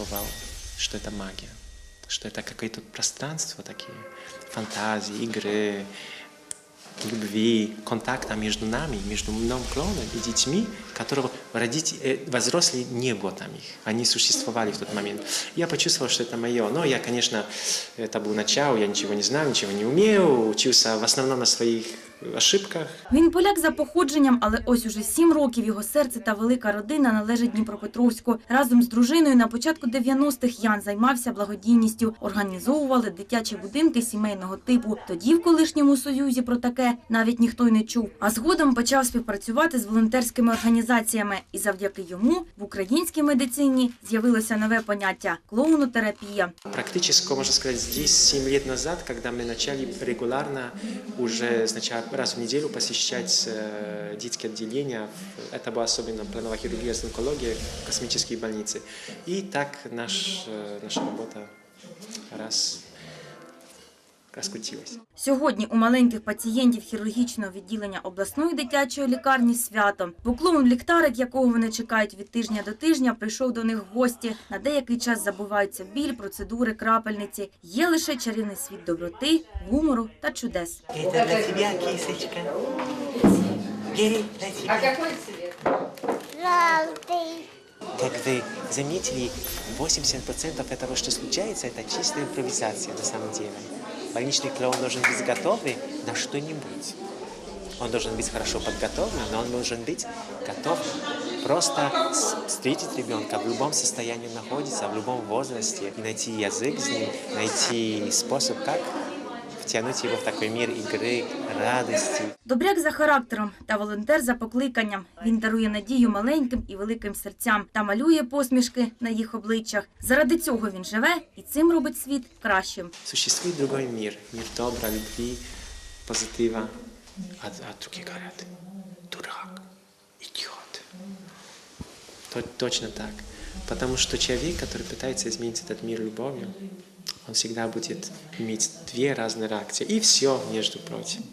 чувствовал, что это магия, что это какое-то пространство такие, фантазии, игры, любви, контакта между нами, между мной, клоуном и детьми, которого родители, э, взрослые не было там их. Они существовали в тот момент. Я почувствовал, что это мое. Но я, конечно, это был начало, я ничего не знаю, ничего не умею, учился в основном на своих ошибках. Він поляк за походженням, але ось уже сім років його серце та велика родина належать Дніпропетровську. Разом з дружиною на початку 90-х Ян займався благодійністю, організовували дитячі будинки сімейного типу. Тоді в колишньому союзі про таке навіть ніхто й не чув. А згодом почав співпрацювати з волонтерськими організаціями, і завдяки йому в українській медицині з'явилося нове поняття клоунотерапія. Практически, можно сказать, здесь 7 лет назад, когда мы начали регулярно уже сначала раз в неделю посещать э, детские отделения, это была особенно плановая хирургия с онкологией, космические больницы. И так наш, э, наша работа раз раскрутилась. Сьогодні у маленьких пацієнтів хірургічного відділення обласної дитячої лікарні свято. Поклон ліктарик, якого вони чекають від тижня до тижня, прийшов до них в гості. На деякий час забуваються біль, процедури, крапельниці. Є лише чарівний світ доброти, гумору та чудес. Это для тебя, кисочка. Гери, для тебя. А какой цвет? Как вы заметили, 80% этого, что случается, это чистая импровизация на самом деле. Больничный клоун должен быть готов на что-нибудь. Он должен быть хорошо подготовлен, но он должен быть готов просто встретить ребенка в любом состоянии находится, в любом возрасте, и найти язык с ним, найти способ, как втянуть его в такой мир игры, радости. Добряк за характером та волонтер за покликанням. Він дарує надію маленьким і великим серцям та малює посмішки на їх обличчях. Заради цього він живе і цим робить світ кращим. Существует другой мир, мир добра, любви, позитива. А, а другие говорят, дурак, идиот. То, точно так. Потому что человек, который пытается изменить этот мир любовью, он всегда будет иметь две разные реакции. И все между прочим.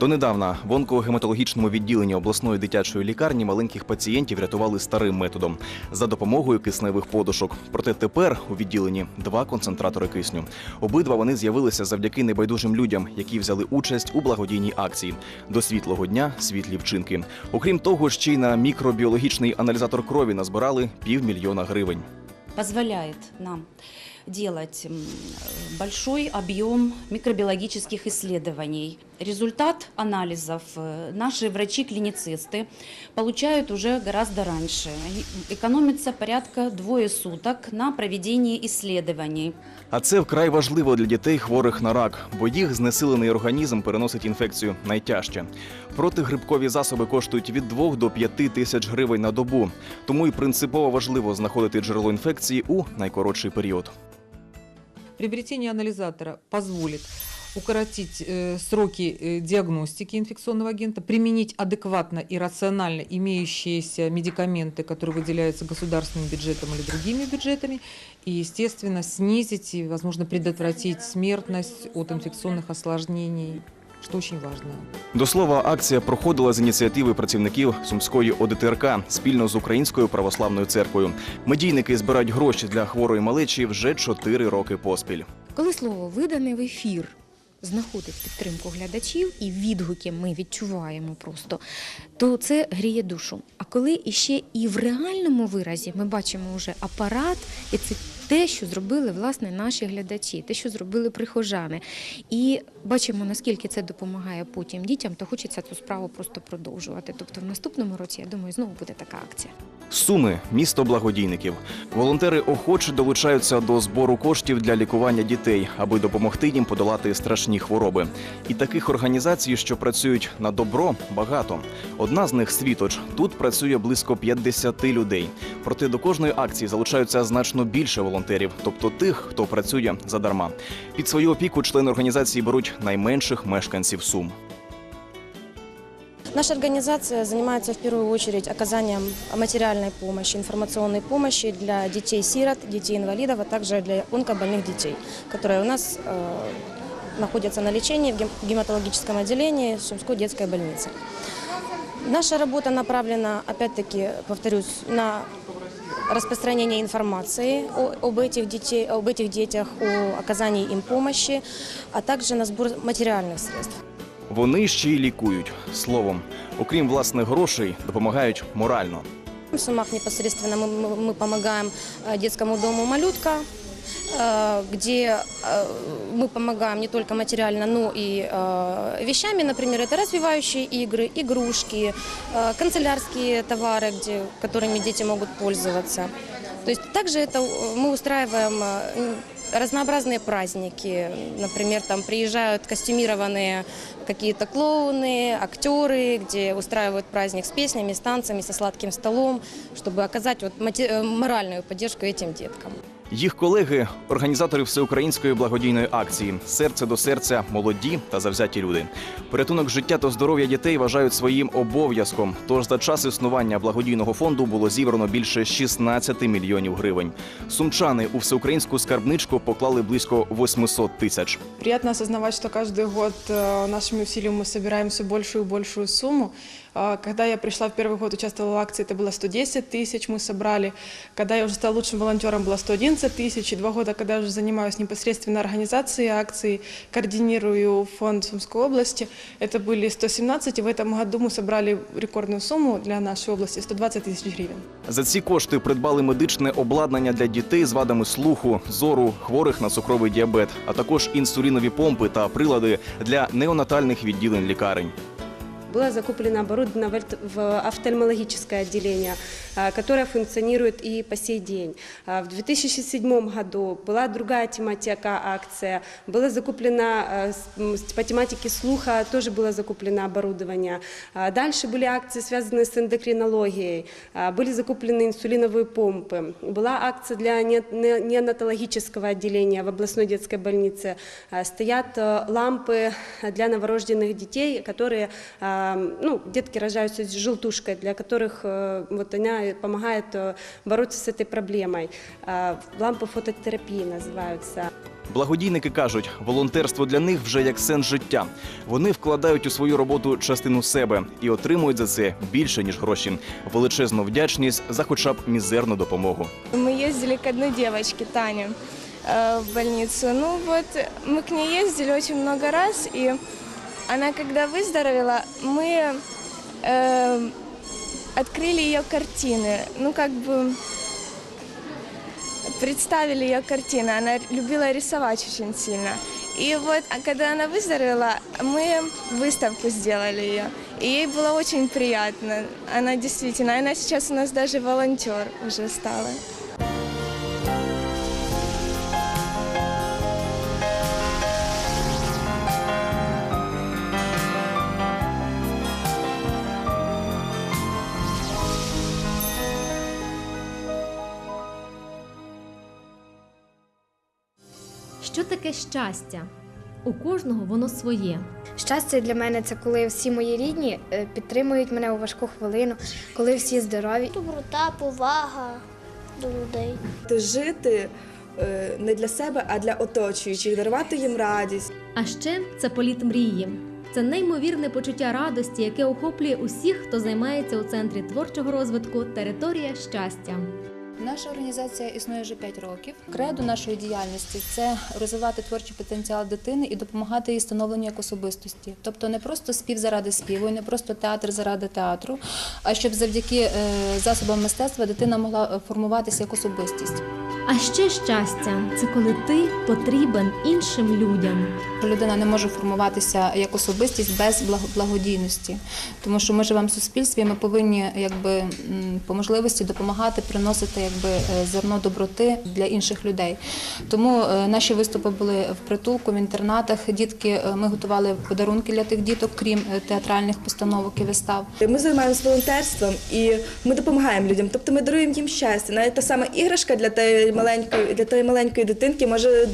Донедавна в онкогематологічному відділенні обласної дитячої лікарні маленьких пацієнтів рятували старим методом за допомогою кисневих подушок. Проте тепер у відділенні два концентратори кисню. Обидва вони з'явилися завдяки небайдужим людям, які взяли участь у благодійній акції до світлого дня світлі вчинки. Окрім того, ще й на мікробіологічний аналізатор крові назбирали півмільйона гривень. позволяет нам делать большой объем микробиологических исследований. Результат анализов э, наши врачи-клиницисты получают уже гораздо раньше. И Экономится порядка двое суток на проведение исследований. А це вкрай важливо для дітей, хворих на рак, бо їх знесилений організм переносить інфекцію найтяжче. Протигрибкові засоби коштують від 2 до 5 тисяч гривень на добу. Тому і принципово важливо знаходити джерело інфекції у найкоротший період. Приобретение анализатора позволит укоротить э, сроки э, диагностики инфекционного агента, применить адекватно и рационально имеющиеся медикаменты, которые выделяются государственным бюджетом или другими бюджетами, и, естественно, снизить и, возможно, предотвратить смертность от инфекционных осложнений, что очень важно. До слова, акція проходила з ініціативи працівників Сумської ОДТРК спільно з Українською православною церквою. Медійники збирають гроші для хворої малечі вже 4 роки поспіль. Коли слово видане в ефір знаходить підтримку глядачів і відгуки ми відчуваємо просто, то це гріє душу. А коли іще і в реальному виразі ми бачимо вже апарат, і це те, що зробили власне наші глядачі, те, що зробили прихожани, і бачимо, наскільки це допомагає потім дітям, то хочеться цю справу просто продовжувати. Тобто, в наступному році, я думаю, знову буде така акція. Суми місто благодійників. Волонтери охоче долучаються до збору коштів для лікування дітей, аби допомогти їм подолати страшні хвороби. І таких організацій, що працюють на добро, багато. Одна з них світоч. Тут працює близько 50 людей. Проте до кожної акції залучаються значно більше волонтерів, тобто тих, хто працює задарма. Під свою опіку члени організації беруть найменших мешканців Сум. Наша организация занимается в первую очередь оказанием материальной помощи, информационной помощи для детей-сирот, детей-инвалидов, а также для онкобольных детей, которые у нас э, находятся на лечении в гем- гематологическом отделении Сумской детской больницы. Наша работа направлена, опять-таки, повторюсь, на распространение информации о- об этих, детей, об этих детях, о оказании им помощи, а также на сбор материальных средств. Вони ще й лікують словом. Окрім власних грошей, допомагають морально. В Сумах непосредственно мы, мы- мы помогаем э, детскому дому «Малютка», э, где э, мы помогаем не только материально, но и э, вещами. Например, это развивающие игры, игрушки, э, канцелярские товары, где, которыми дети могут пользоваться. То есть также это э, мы устраиваем э, разнообразные праздники. Например, там приезжают костюмированные какие-то клоуны, актеры, где устраивают праздник с песнями, с танцами, со сладким столом, чтобы оказать вот мате- э, моральную поддержку этим деткам. Їх колеги організатори всеукраїнської благодійної акції Серце до серця молоді та завзяті люди. Порятунок життя та здоров'я дітей вважають своїм обов'язком. Тож за час існування благодійного фонду було зібрано більше 16 мільйонів гривень. Сумчани у всеукраїнську скарбничку поклали близько 800 тисяч. Приятно осознавать, что каждый год э, нашими усилиями мы собираем все большую и большую сумму. А, Когда я пришла в первый год, участвовала в акции, это было 110 тысяч мы собрали. Когда я уже стала лучшим волонтером, было 111 тысяч. И два года, когда я уже занимаюсь непосредственно организацией акций, координирую фонд Сумской области, это были 117. И в этом году мы собрали рекордную сумму для нашей области – 120 тысяч гривен. За ці кошти придбали медичне обладнання для дітей з вадами слуху, зору, хворих на цукровий діабет, а також інсулінові помпи та прилади для неонатальних відділень лікарень. Было закуплено оборудование в офтальмологическое отделение, а, которое функционирует и по сей день. А, В 2007 году была другая тематика акция. Было закуплено а, по тематике слуха тоже было закуплено оборудование. Дальше были акции, связанные с эндокринологией. Были закуплены инсулиновые помпы. Была акция для не- не- неонатологического отделения в областной детской больнице. Стоят э, лампы для новорожденных детей, которые, ну, детки рождаются с желтушкой, для которых э, вот она помогает э, бороться с этой проблемой. А, Лампы фототерапии называются. Благодійники кажуть, волонтерство для них вже як сенс життя. Вони вкладають у свою роботу частину себе і отримують за це більше ніж гроші. Величезну вдячність за хоча б мізерну допомогу. Мы ездили к одной девочке, Тане, э, в больницу. Ну вот, мы к ней ездили очень много раз, и она, когда выздоровела, мы э, открыли ее картины. Ну, как бы представили ее картины. Она любила рисовать очень сильно. И вот, а когда она выздоровела, мы выставку сделали ее. И ей было очень приятно. Она действительно, она сейчас у нас даже волонтер уже стала. Що таке щастя? У кожного воно своє. Щастя для мене це коли всі мої рідні е, підтримують мене у важку хвилину, коли всі здорові. Доброта, повага до людей. Жити е, не для себе, а для оточуючих, дарувати їм радість. А ще це політ мрії. Це неймовірне почуття радості, яке охоплює усіх, хто займається у центрі творчого розвитку Територія щастя. Наша організація існує вже 5 років. Кредо нашої діяльності це розвивати творчий потенціал дитини і допомагати їй становленню як особистості. Тобто не просто спів заради співу, і не просто театр заради театру, а щоб завдяки е, засобам мистецтва дитина могла е, формуватися як особистість. А ще щастя це коли ти потрібен іншим людям. Людина не може формуватися як особистість без благо- благодійності, тому що ми живемо в суспільстві, ми повинні якби по можливості допомагати приносити якби е, зерно доброти для інших людей. Тому е, наші виступи були в притулку, в інтернатах. Дітки е, ми готували подарунки для тих діток, крім театральних постановок і вистав. Ми займаємося волонтерством і ми допомагаємо людям. Тобто ми даруємо їм щастя. Навіть та сама іграшка для тієї маленької для тієї маленької дитинки може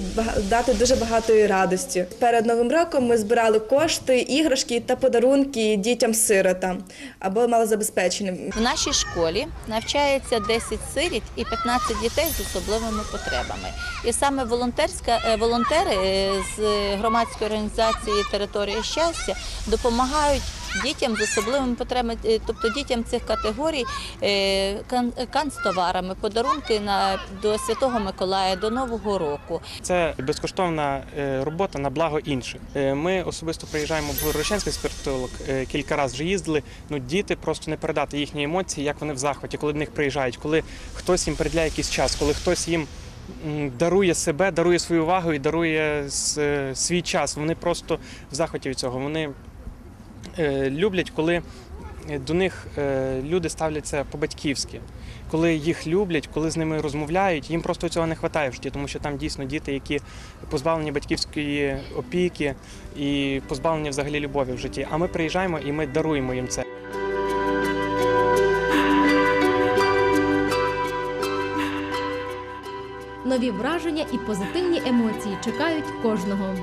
дати дуже багатої радості. Перед новим роком ми збирали кошти, іграшки та подарунки дітям-сиротам або малозабезпеченим. В нашій школі навчається 10 сиріт і 15 дітей з особливими потребами. І саме волонтерська е, волонтери е, з громадської організації Територія щастя допомагають дітям з особливими потребами, е, тобто дітям цих категорій е, кан- канцтоварами, подарунки на до Святого Миколая, до Нового року. Це безкоштовна е, робота на благо інших. Ми особисто приїжджаємо в Рощанський спиртолог, кілька разів вже їздили. Ну діти просто не передати їхні емоції, як вони в захваті, коли до них приїжджають, коли хтось їм приділяє якийсь час, коли хтось їм. Дарує себе, дарує свою увагу і дарує свій час. Вони просто в захваті від цього. Вони люблять, коли е, до них е, люди ставляться по-батьківськи. Коли їх люблять, коли з ними розмовляють, їм просто цього не вистачає в житті, тому що там дійсно діти, які позбавлені батьківської опіки і позбавлені взагалі любові в житті. А ми приїжджаємо і ми даруємо їм це. Нові враження і позитивні емоції чекають кожного.